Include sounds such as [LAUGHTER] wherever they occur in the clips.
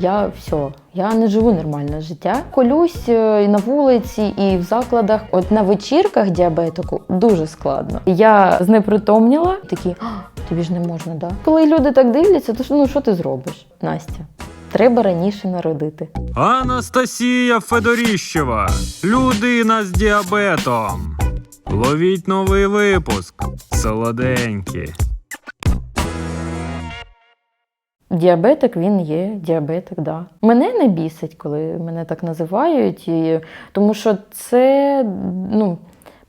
Я все, я не живу нормальне життя. Колюсь е, і на вулиці, і в закладах. От на вечірках діабетику дуже складно. Я знепритомніла, такі тобі ж не можна, да? Коли люди так дивляться, то ну що ти зробиш, Настя? Треба раніше народити. Анастасія Федоріщева. Людина з діабетом. Ловіть новий випуск. Солоденькі. Діабетик він є, діабетик, да. Мене не бісить, коли мене так називають, тому що це ну,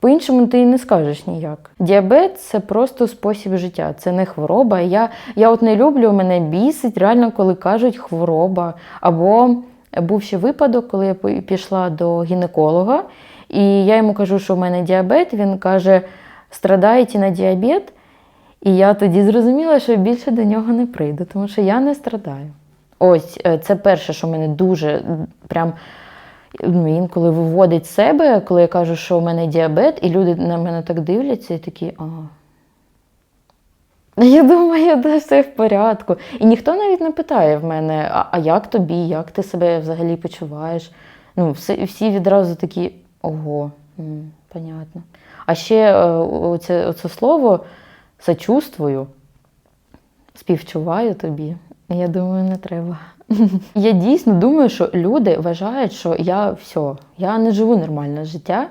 по-іншому ти і не скажеш ніяк. Діабет це просто спосіб життя, це не хвороба. Я, я от не люблю, мене бісить реально, коли кажуть хвороба. Або був ще випадок, коли я пі- пішла до гінеколога, і я йому кажу, що в мене діабет. Він каже: страдаєте на діабет? І я тоді зрозуміла, що більше до нього не прийду, тому що я не страдаю. Ось е, це перше, що мене дуже прям ну, інколи виводить себе, коли я кажу, що у мене діабет, і люди на мене так дивляться і такі, а. [LAUGHS] Я думаю, да, все в порядку. І ніхто навіть не питає в мене, а, а як тобі, як ти себе взагалі почуваєш? Ну, всі, всі відразу такі, ого, м, понятно. А ще е, оце, оце слово сочувствую, співчуваю тобі. Я думаю, не треба. [LAUGHS] Я дійсно думаю, що люди вважають, що я все, я не живу нормальне життя.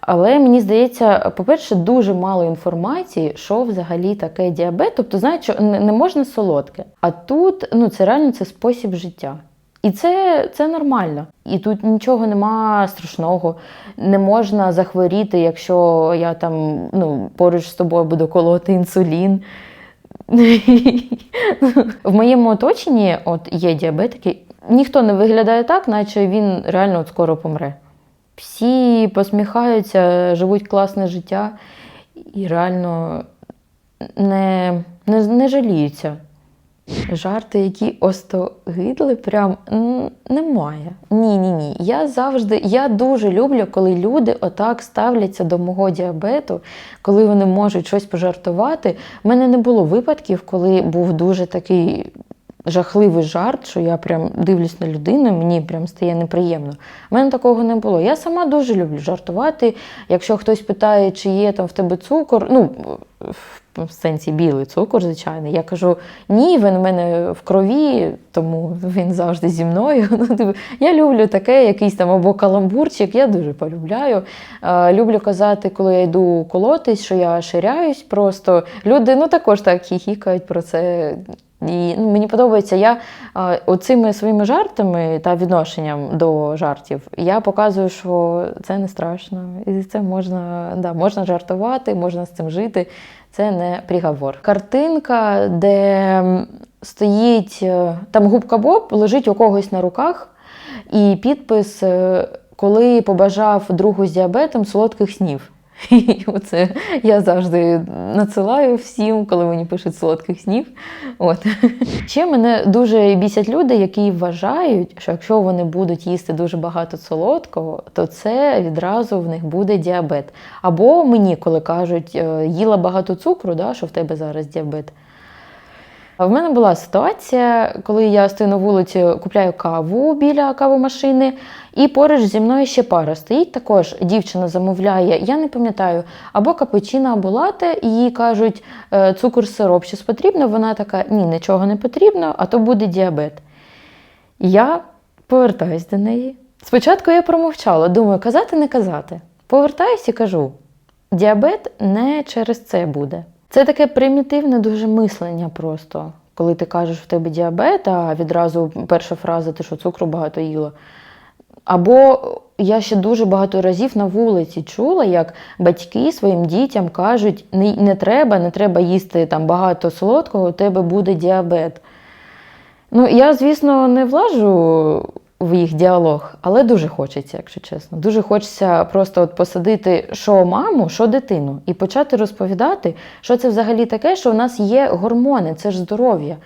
Але мені здається, по-перше, дуже мало інформації, що взагалі таке діабет. Тобто, знають, що не можна солодке. А тут ну, це реально це спосіб життя. І це, це нормально. І тут нічого нема страшного. Не можна захворіти, якщо я там ну, поруч з тобою буду колоти інсулін. В моєму оточенні от є діабетики. Ніхто не виглядає так, наче він реально от скоро помре. Всі посміхаються, живуть класне життя і реально не, не, не жаліються. Жарти, які остогидли, прям немає. Ні, ні, ні. Я завжди, я дуже люблю, коли люди отак ставляться до мого діабету, коли вони можуть щось пожартувати. У мене не було випадків, коли був дуже такий жахливий жарт, що я прям дивлюсь на людину, мені прям стає неприємно. У мене такого не було. Я сама дуже люблю жартувати. Якщо хтось питає, чи є там в тебе цукор, ну в сенсі білий цукор, звичайно. Я кажу, ні, він в мене в крові, тому він завжди зі мною. [LAUGHS] Ну, типу, Я люблю таке, якийсь там або каламбурчик, я дуже полюбляю. Люблю казати, коли я йду колотись, що я ширяюсь просто. Люди ну, також так хіхікають про це. І ну, мені подобається, я а, оцими своїми жартами та відношенням до жартів я показую, що це не страшно, і це можна, да, можна жартувати, можна з цим жити. Це не приговор. Картинка, де стоїть е, там губка Боб, лежить у когось на руках, і підпис, е, коли побажав другу з діабетом солодких снів. І оце я завжди надсилаю всім, коли мені пишуть солодких снів. От. Ще мене дуже бісять люди, які вважають, що якщо вони будуть їсти дуже багато солодкого, то це відразу в них буде діабет. Або мені, коли кажуть, е, їла багато цукру, да, що в тебе зараз діабет. В мене була ситуація, коли я стою на вулиці, купляю каву біля кавомашини, і поруч зі мною ще пара стоїть. Також дівчина замовляє, я не пам'ятаю, або капучино, або лате, і їй кажуть, «Е, цукор сироп щось потрібно. Вона така, ні, нічого не потрібно, а то буде діабет. Я повертаюсь до неї. Спочатку я промовчала, думаю, казати, не казати. Повертаюсь і кажу: діабет не через це буде. Це таке примітивне дуже мислення просто. Коли ти кажеш, в тебе діабет, а відразу перша фраза, ти що цукру багато їла. Або я ще дуже багато разів на вулиці чула, як батьки своїм дітям кажуть, не, не треба, не треба їсти там багато солодкого, у тебе буде діабет. Ну, я, звісно, не влажу в їх діалог, але дуже хочеться, якщо чесно. Дуже хочеться просто от посадити що маму, що дитину, і почати розповідати, що це взагалі таке, що в нас є гормони, це ж здоров'я.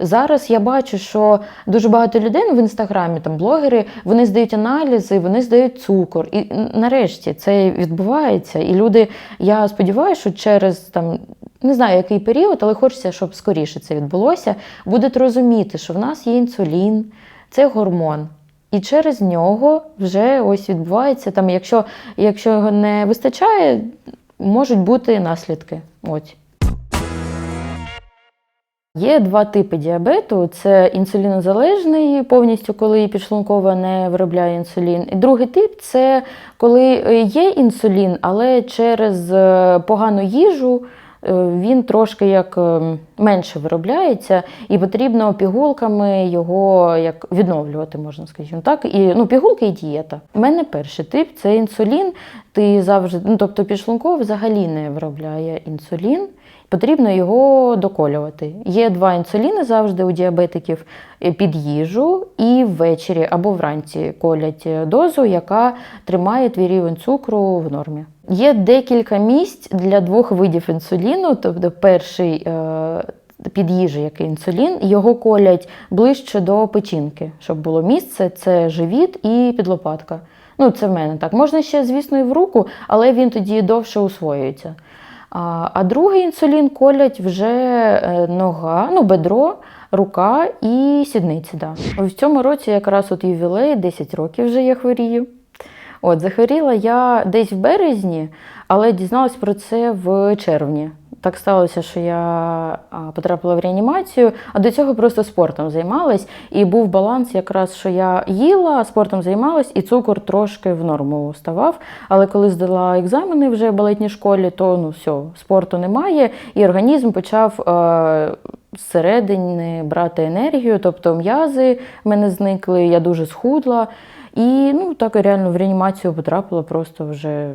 Зараз я бачу, що дуже багато людей в інстаграмі, там блогери, вони здають аналізи, вони здають цукор. І нарешті це відбувається. І люди, я сподіваюся, що через там не знаю, який період, але хочеться, щоб скоріше це відбулося, будуть розуміти, що в нас є інсулін, це гормон. І через нього вже ось відбувається там, якщо, якщо його не вистачає, можуть бути наслідки. Ось. Є два типи діабету: це інсулінозалежний, повністю коли підшлункова не виробляє інсулін. І другий тип це коли е, є інсулін, але через е, погану їжу він трошки як е, менше виробляється, і потрібно пігулками його як відновлювати, можна скажімо так. І ну, пігулки і дієта. У мене перший тип це інсулін. Ти завжди, ну тобто підшлункова взагалі не виробляє інсулін. Потрібно його доколювати. Є два інсуліни завжди у діабетиків е, під їжу і ввечері або вранці колять дозу, яка тримає твій рівень цукру в нормі. Є декілька місць для двох видів інсуліну. Тобто, перший е, під їжі, який інсулін, його колять ближче до печінки, щоб було місце. Це живіт і підлопатка. Ну, це в мене так. Можна ще, звісно, і в руку, але він тоді довше усвоюється. А, а другий інсулін колять вже е, нога, ну, бедро, рука і сідниці. Да. В цьому році якраз от ювілей, 10 років вже я хворію. От, захворіла я десь в березні, але дізналась про це в червні. Так сталося, що я потрапила в реанімацію, а до цього просто спортом займалась. І був баланс, якраз що я їла, спортом займалась, і цукор трошки в норму ставав. Але коли здала екзамени вже в балетній школі, то ну все, спорту немає, і організм почав е, зсередини брати енергію, тобто м'язи в мене зникли, я дуже схудла. І ну так реально в реанімацію потрапила просто вже.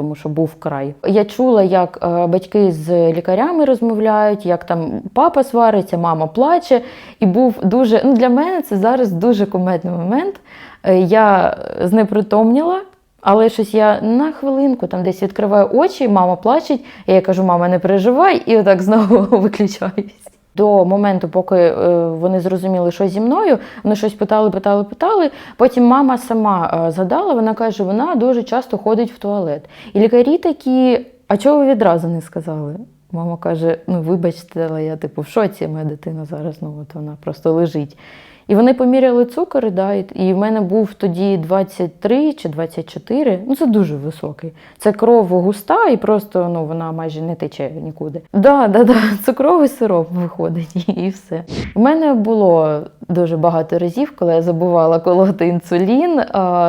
Тому що був край. Я чула, як е, батьки з лікарями розмовляють, як там папа свариться, мама плаче. І був дуже ну для мене це зараз дуже кумедний момент. Е, я знепритомніла, але щось я на хвилинку там десь відкриваю очі, мама плаче. і Я кажу, мама, не переживай, і отак знову [LAUGHS] виключаюсь. До моменту, поки е, вони зрозуміли, що зі мною, вони щось питали, питали, питали. Потім мама сама е, згадала, вона каже, вона дуже часто ходить в туалет. І лікарі такі, а чого ви відразу не сказали? Мама каже: ну вибачте, але я типу в шоці, моя дитина зараз, ну от вона просто лежить. І вони поміряли цукор, да, і- в мене був тоді 23 чи 24. Ну це дуже високий. Це кров густа, і просто ну вона майже не тече нікуди. Да, да, да, цукровий сироп виходить, [LAUGHS] і все. У мене було дуже багато разів, коли я забувала колоти інсулін,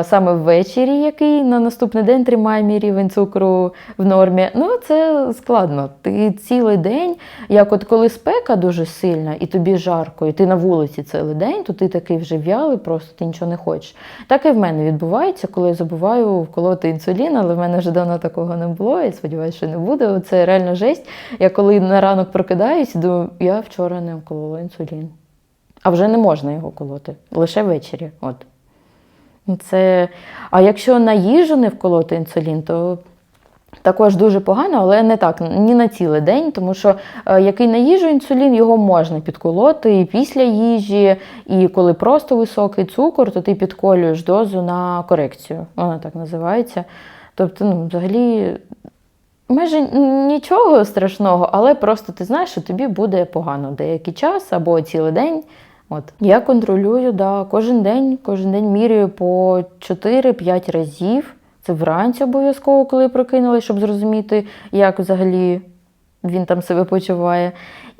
саме ввечері, який на наступний день тримає мій рівень цукру в нормі. Ну це складно. Ти цілий день, як от коли спека дуже сильна, і тобі жарко, і ти на вулиці цілий день, то ти такий вже в'ялий, просто ти нічого не хочеш. Так і в мене відбувається, коли я забуваю вколоти інсулін, але в мене вже давно такого не було. Я сподіваюся, що не буде. Це реально жесть. Я коли на ранок прокидаюсь, думаю, я вчора не вколола інсулін. А вже не можна його колоти, лише ввечері. От. Це... А якщо на їжу не вколоти інсулін, то також дуже погано, але не так, ні на цілий день, тому що е, який на їжу інсулін, його можна підколоти і після їжі, і коли просто високий цукор, то ти підколюєш дозу на корекцію. Вона так називається. Тобто, ну, взагалі. Майже нічого страшного, але просто ти знаєш, що тобі буде погано деякий час або цілий день. От я контролюю да, кожен день, кожен день міряю по 4-5 разів. Це вранці обов'язково, коли прокинулась, щоб зрозуміти, як взагалі він там себе почуває.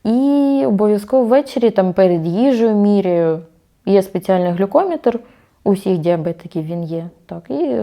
І обов'язково ввечері там перед їжею міряю. Є спеціальний глюкометр. У всіх діабетиків він є. Так, і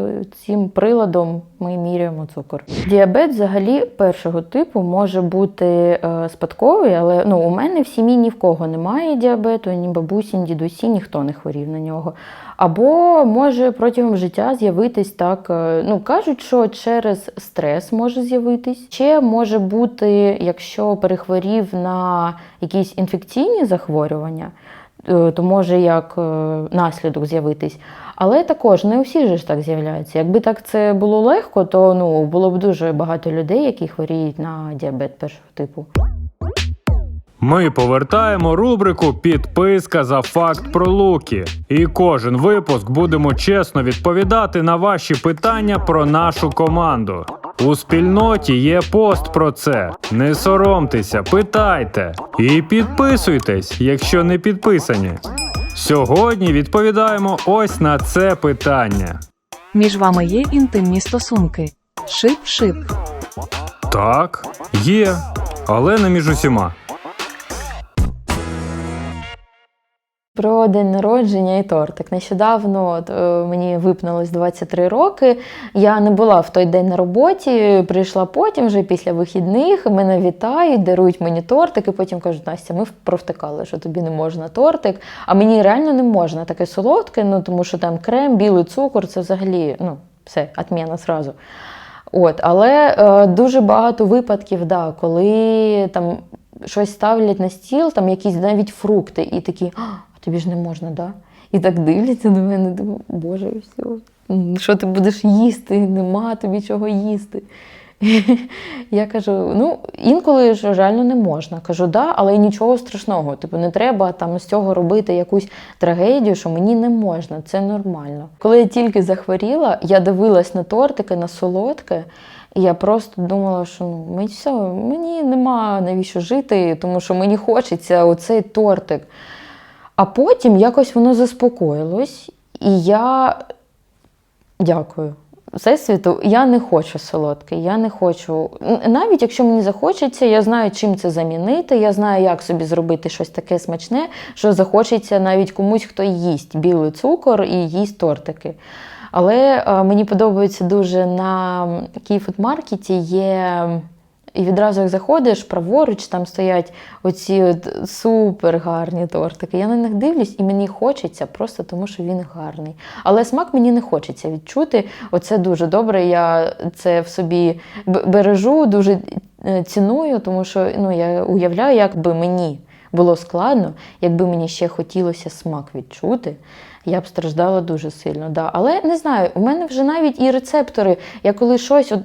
цим приладом ми міряємо цукор. Діабет взагалі першого типу може бути е, спадковий, але ну, у мене в сім'ї ні в кого немає діабету, ні бабусі, ні дідусі, ніхто не хворів на нього. Або може протягом життя з'явитись так. е, Ну кажуть, що через стрес може з'явитись. Ще може бути, якщо перехворів на якісь інфекційні захворювання то може як е, наслідок з'явитись. Але також не усі ж так з'являються. Якби так це було легко, то ну було б дуже багато людей, які хворіють на діабет першого типу. Ми повертаємо рубрику Підписка за факт про луки. І кожен випуск будемо чесно відповідати на ваші питання про нашу команду. У спільноті є пост про це. Не соромтеся, питайте і підписуйтесь, якщо не підписані. Сьогодні відповідаємо ось на це питання. Між вами є інтимні стосунки. Шип-шип. Так, є, але не між усіма. Про день народження і тортик. Нещодавно от, е, мені виповнилось 23 роки. Я не була в той день на роботі, прийшла потім, вже після вихідних. Мене вітають, дарують мені тортик, і потім кажуть, Настя, ми провтикали, що тобі не можна тортик. А мені реально не можна таке солодке, ну тому що там крем, білий цукор це взагалі ну, все, отміна зразу. От, але е, дуже багато випадків, да, коли там щось ставлять на стіл, там якісь навіть фрукти, і такі, тобі ж не можна, да? І так дивляться на мене, думаю, боже, все, що ти будеш їсти? Нема тобі чого їсти. [LAUGHS] Я кажу: ну, інколи ж реально не можна. Кажу, да, але нічого страшного. Типу, не треба там з цього робити якусь трагедію, що мені не можна, це нормально. Коли я тільки захворіла, я дивилась на тортики, на солодке. І я просто думала, що ну, мені все, мені нема навіщо жити, тому що мені хочеться оцей тортик. А потім якось воно заспокоїлось, і я дякую. Всесвіту, я не хочу солодке, я не хочу. Навіть якщо мені захочеться, я знаю, чим це замінити, я знаю, як собі зробити щось таке смачне, що захочеться навіть комусь, хто їсть білий цукор і їсть тортики. Але е, мені подобається дуже на Київфудмаркеті є. І відразу як заходиш, праворуч там стоять оці супер гарні тортики. Я на них дивлюсь, і мені хочеться просто тому, що він гарний. Але смак мені не хочеться відчути. Оце дуже добре. Я це в собі бережу, дуже е, ціную, тому що ну, я уявляю, як би мені було складно, якби мені ще хотілося смак відчути. Я б страждала дуже сильно. Да. Але не знаю, у мене вже навіть і рецептори. Я коли щось от,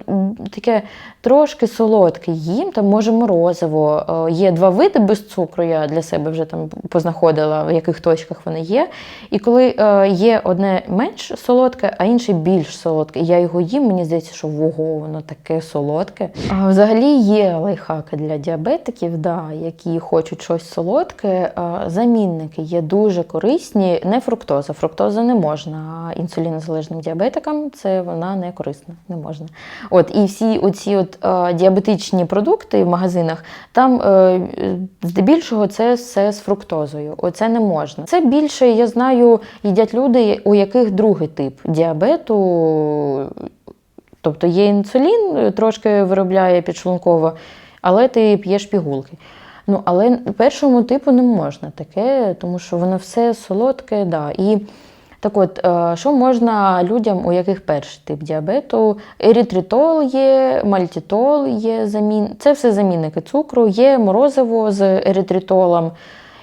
таке трошки солодке їм, там може морозиво. Е, Є два види без цукру, я для себе вже там познаходила, в яких точках вони є. І коли е, є одне менш солодке, а інше більш солодке, я його їм, мені здається, що вого, воно таке солодке. А взагалі є лайфхаки для діабетиків, да, які хочуть щось солодке. Замінники є дуже корисні, не фруктоза. Фруктоза не можна. А інсулінозалежним діабетикам це вона не корисна, не можна. От і всі оці от е, діабетичні продукти в магазинах, там е, здебільшого це все з фруктозою. Оце не можна. Це більше, я знаю, їдять люди, у яких другий тип діабету. Тобто є інсулін, е, трошки виробляє підшлунково, але ти п'єш пігулки. Ну, але першому типу не можна таке, тому що воно все солодке, да. І так от, е, що можна людям, у яких перший тип діабету? Ерітритол є, мальтітол є замін. Це все замінники цукру, є морозиво з еритритолом.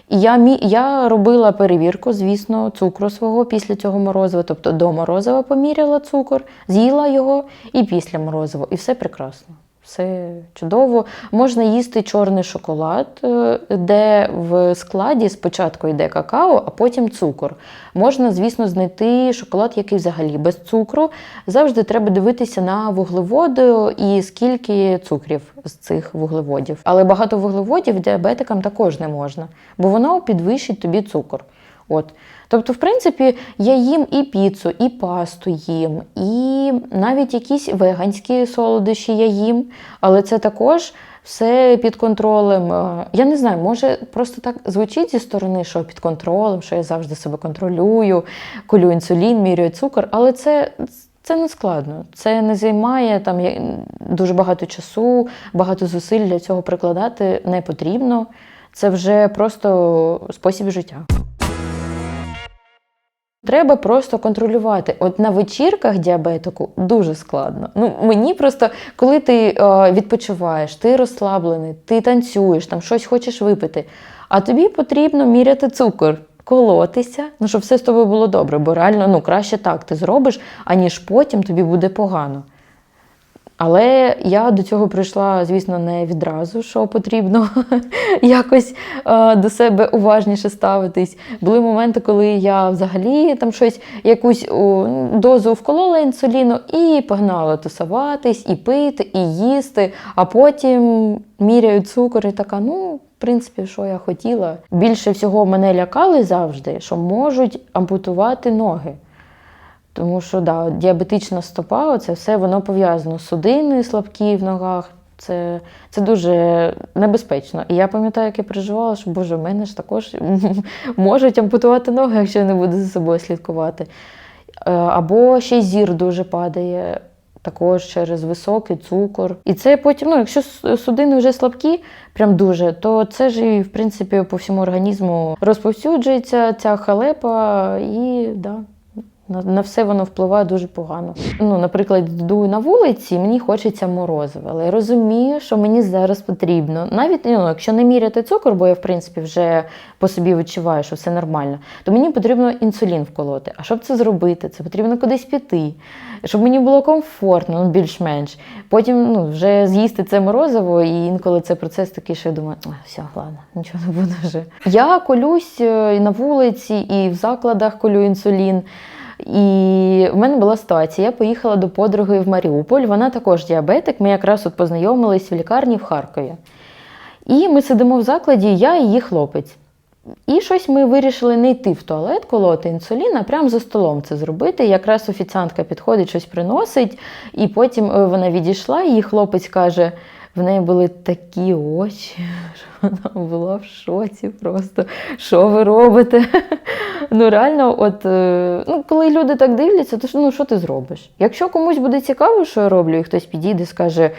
І я, я робила перевірку, звісно, цукру свого після цього морозива. Тобто до морозива поміряла цукор, з'їла його і після морозива. І все прекрасно. Все чудово. Можна їсти чорний шоколад, е, де в складі спочатку йде какао, а потім цукор. Можна, звісно, знайти шоколад, який взагалі без цукру. Завжди треба дивитися на вуглеводи і скільки цукрів з цих вуглеводів. Але багато вуглеводів діабетикам також не можна, бо воно підвищить тобі цукор. От. Тобто, в принципі, я їм і піцу, і пасту їм, і навіть якісь веганські солодощі я їм, але це також все під контролем. Е, Я не знаю, може просто так звучить зі сторони, що під контролем, що я завжди себе контролюю, колю інсулін, міряю цукор, але це. Це не складно, це не займає там дуже багато часу, багато зусиль для цього прикладати не потрібно. Це вже просто спосіб життя. Треба просто контролювати. От на вечірках діабетику дуже складно. Ну мені просто, коли ти е, відпочиваєш, ти розслаблений, ти танцюєш, там щось хочеш випити, а тобі потрібно міряти цукор, колотися, ну щоб все з тобою було добре, бо реально ну краще так ти зробиш, аніж потім тобі буде погано. Але я до цього прийшла, звісно, не відразу, що потрібно [LAUGHS] якось е, до себе уважніше ставитись. Були моменти, коли я взагалі там щось, якусь дозу вколола інсуліну і погнала тусуватись, і пити, і їсти, а потім міряю цукор і така, ну. В принципі, що я хотіла. Більше всього мене лякали завжди, що можуть ампутувати ноги. Тому що да, діабетична стопа, це все воно пов'язано судини слабкі в ногах. Це, це дуже небезпечно. І я пам'ятаю, як я переживала, що Боже, в мене ж також [LAUGHS] можуть ампутувати ноги, якщо я не буду за собою слідкувати. Е, Або ще й зір дуже падає, також через високий цукор. І це потім, ну, якщо судини вже слабкі, прям дуже, то це ж і в принципі по всьому організму розповсюджується ця халепа і да, на, все воно впливає дуже погано. Ну, наприклад, йду на вулиці, мені хочеться морозива, але я розумію, що мені зараз потрібно. Навіть ну, якщо не міряти цукор, бо я в принципі вже по собі відчуваю, що все нормально, то мені потрібно інсулін вколоти. А щоб це зробити, це потрібно кудись піти, щоб мені було комфортно, ну, більш-менш. Потім ну, вже з'їсти це морозиво, і інколи це процес такий, що я думаю, «А, все, ладно, нічого не буду вже. Я колюсь е, і на вулиці, і в закладах колю інсулін. І в мене була ситуація. Я поїхала до подруги в Маріуполь. Вона також діабетик. Ми якраз от познайомились в лікарні в Харкові. І ми сидимо в закладі, я і її хлопець. І щось ми вирішили не йти в туалет, колоти інсулін, а прямо за столом це зробити. Якраз офіціантка підходить, щось приносить, і потім е, вона відійшла, і її хлопець каже. В неї були такі очі, [LAUGHS] що вона була в шоці просто. Що ви робите? [LAUGHS] Ну, реально, от е, ну, коли люди так дивляться, то ну, що ти зробиш? Якщо комусь буде цікаво, що я роблю, і хтось підійде і скаже,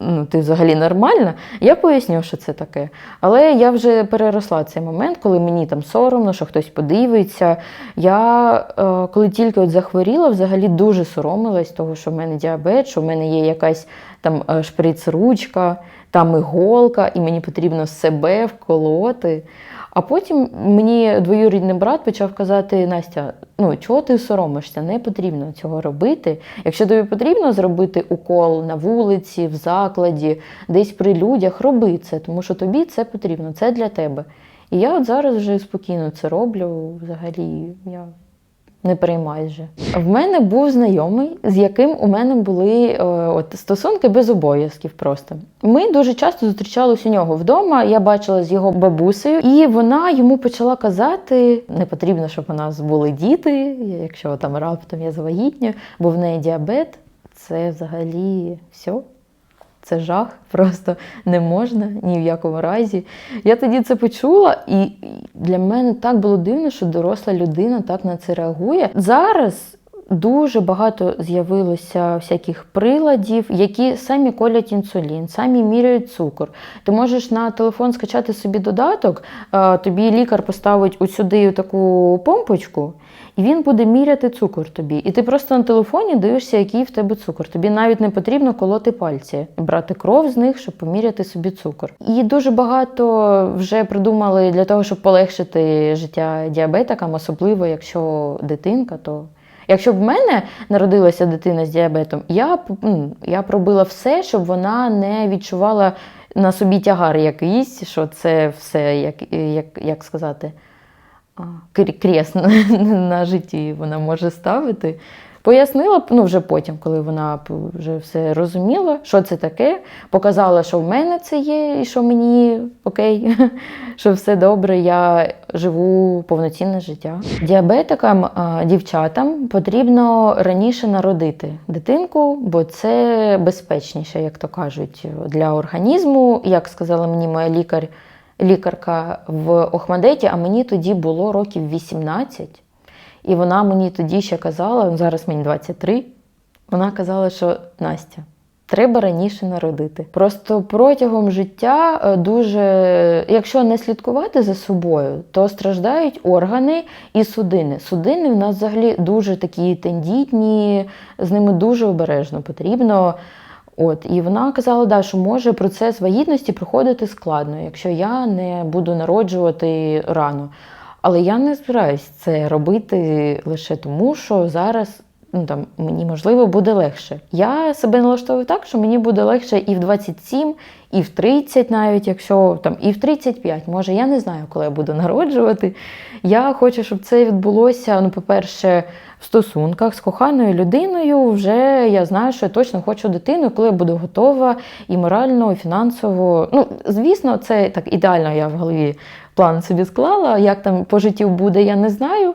ну, ти взагалі нормальна, я поясню, що це таке. Але я вже переросла цей момент, коли мені там соромно, що хтось подивиться. Я е, коли тільки от захворіла, взагалі дуже соромилась того, що в мене діабет, що в мене є якась там е, шприц-ручка, там іголка, і мені потрібно себе вколоти. А потім мені двоюрідний брат почав казати: Настя, ну чого ти соромишся? Не потрібно цього робити. Якщо тобі потрібно зробити укол на вулиці, в закладі, десь при людях, роби це, тому що тобі це потрібно, це для тебе. І я от зараз вже спокійно це роблю. Взагалі, я не переймаюсь вже. В мене був знайомий, з яким у мене були е, от, стосунки без обов'язків просто. Ми дуже часто зустрічались у нього вдома. Я бачила з його бабусею, і вона йому почала казати: не потрібно, щоб у нас були діти, якщо там раптом я завагітню, бо в неї діабет. Це взагалі все. Це жах, [LAUGHS] просто не можна ні в якому разі. Я тоді це почула, і для мене так було дивно, що доросла людина так на це реагує. Зараз дуже багато з'явилося всяких приладів, які самі колять інсулін, самі міряють цукор. Ти можеш на телефон скачати собі додаток, тобі лікар поставить ось сюди таку помпочку. І він буде міряти цукор тобі. І ти просто на телефоні дивишся, який в тебе цукор. Тобі навіть не потрібно колоти пальці, брати кров з них, щоб поміряти собі цукор. І дуже багато вже придумали для того, щоб полегшити життя діабетикам, особливо якщо дитинка, то. Якщо б в мене народилася дитина з діабетом, я б я б робила все, щоб вона не відчувала на собі тягар якийсь, що це все, як, як, як сказати, крест [LAUGHS] на, житті вона може ставити. Пояснила ну вже потім, коли вона вже все розуміла, що це таке, показала, що в мене це є, і що мені окей, [LAUGHS] що все добре, я живу повноцінне життя. Діабетикам, дівчатам потрібно раніше народити дитинку, бо це безпечніше, як то кажуть, для організму. Як сказала мені моя лікар, лікарка в Охмадеті, а мені тоді було років 18. І вона мені тоді ще казала, зараз мені 23, вона казала, що Настя, треба раніше народити. Просто протягом життя е, дуже, якщо не слідкувати за собою, то страждають органи і судини. Судини в нас взагалі дуже такі тендітні, з ними дуже обережно потрібно. От, і вона казала, да, що може процес вагітності проходити складно, якщо я не буду народжувати рано. Але я не збираюсь це робити лише тому, що зараз ну там мені можливо буде легше. Я себе налаштовую так, що мені буде легше і в 27, і в 30 навіть, якщо там і в 35, може, я не знаю, коли я буду народжувати. Я хочу, щоб це відбулося, ну, по-перше, в стосунках з коханою людиною. Вже я знаю, що я точно хочу дитину, коли я буду готова і морально, і фінансово. Ну, звісно, це так ідеально я в голові план собі склала. Як там по життю буде, я не знаю.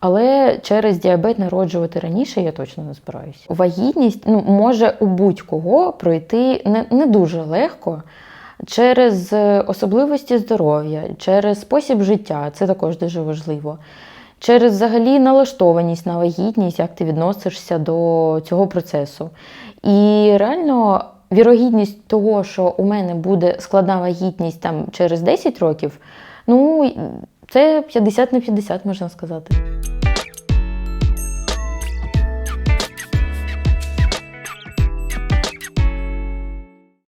Але через діабет народжувати раніше я точно не збираюся. Вагітність ну, може у будь-кого пройти не, не дуже легко через е, особливості здоров'я, через спосіб життя, це також дуже важливо. Через взагалі налаштованість на вагітність, як ти відносишся до цього процесу. І реально вірогідність того, що у мене буде складна вагітність там через 10 років, ну це 50 на 50, можна сказати.